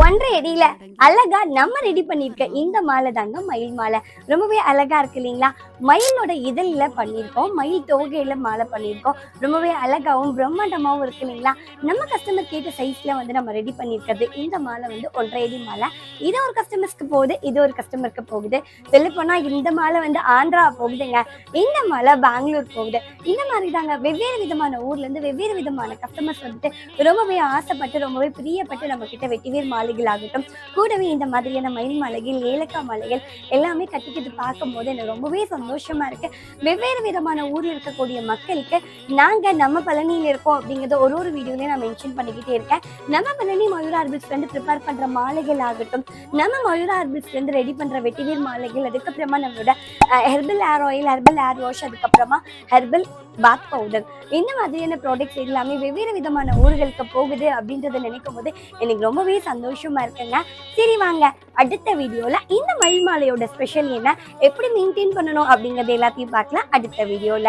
ஒன்றரை அடியில அழகா நம்ம ரெடி பண்ணிருக்க இந்த மாலை தாங்க மயில் மாலை. ரொம்பவே அழகா இருக்கு இல்லைங்களா? மயிலோட இதழில பண்ணியிருக்கோம். மயில் தோகையில மாலை பண்ணியிருக்கோம். ரொம்பவே அழகாவும் பிரம்மாண்டமாவும் இருக்கு இல்லைங்களா? நம்ம கஸ்டமர் கேட்ட சைஸ்ல வந்து நம்ம ரெடி பண்ணியிருக்கிறது இந்த மாலை வந்து ஒன்றரை அடி மாலை. இது ஒரு கஸ்டமர்ஸ்க்கு போகுது இது ஒரு கஸ்டமருக்கு போகுது. சொல்ல போனா இந்த மாலை வந்து ஆந்திரா போகுதுங்க. இந்த மாலை பெங்களூர் போகுது. இந்த மாதிரி தாங்க வெவ்வேறு விதமான ஊர்ல இருந்து வெவ்வேறு விதமான கஸ்டமர்ஸ் வந்துட்டு ரொம்பவே ஆசைப்பட்டு ரொம்பவே பிரியப்பட்டு நம்ம கிட்ட வெட்டிவேர் மாலை ஆகட்டும் கூடவே இந்த மாதிரியான மயில் மாலைகள் ஏலக்காய் மாலைகள் எல்லாமே கட்டிக்கிட்டு பார்க்கும் போது எனக்கு ரொம்பவே சந்தோஷமா இருக்கு. வெவ்வேறு விதமான ஊர்ல இருக்கக்கூடிய மக்களுக்கு நாங்க நம்ம பழனியில இருக்கோம் அப்படிங்கறத ஒரு ஒரு வீடியோலயும் நான் மென்ஷன் பண்ணிக்கிட்டே இருக்கேன். நம்ம பழனி மயூரா ஆர்பிள்ஸ்ல இருந்து ப்ரிப்பேர் பண்ற மாலைகள் ஆகட்டும் நம்ம மயூரா ஆர்பிள்ஸ்ல இருந்து ரெடி பண்ற வெட்டிவேர் மாலைகள் அதுக்கப்புறமா நம்மளோட herbal hair oil herbal hair wash அதுக்கப்புறமா ஹெர்பல் பாத் பவுடர் இந்த மாதிரியான ப்ராடக்ட்ஸ் எல்லாமே வெவ்வேறு விதமான ஊர்களுக்கு போகுது அப்படின்றத நினைக்கும் போது எனக்கு ரொம்பவே சந்தோஷம் இருக்குங்க சரி வாங்க அடுத்த வீடியோல இந்த மயில் மாலையோட ஸ்பெஷல் என்ன எப்படி மெயின்டைன் பண்ணணும் அப்படிங்கறது எல்லாத்தையும் பார்க்கலாம் அடுத்த வீடியோல.